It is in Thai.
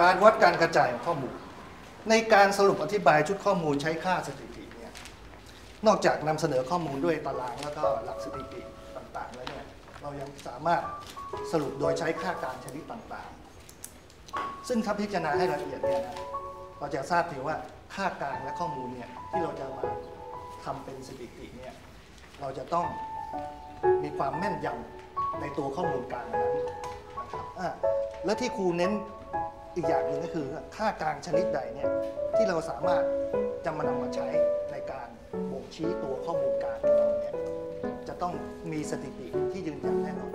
การวัดการกระจายของข้อมูล ในการสรุปอธิบายชุดข้อมูลใช้ค่าสถิติเนี่ยนอกจากนำเสนอข้อมูลด้วยตารางแล้วก็หลักสถิติต่างๆแล้วเนี่ยเรายังสามารถสรุปโดยใช้ค่ากลางชนิดต่างๆ ซึ่งถ้าพิจารณาให้ละเอียดเนี่ยนะเราจะทราบถึงว่าค่ากลางและข้อมูลเนี่ยที่เราจะมาทำเป็นสถิติเนี่ยเราจะต้องมีความแม่นยำในตัวข้อมูลกลางนั้นนะครับอะและที่ครูเน้น อีกอย่างหนึ่งก็คือค่ากลางชนิดใดเนี่ยที่เราสามารถจะมานำมาใช้ในการบ่งชี้ตัวข้อมูลการของเราเนี่ยจะต้องมีสถิติที่ยืนยันแน่นอน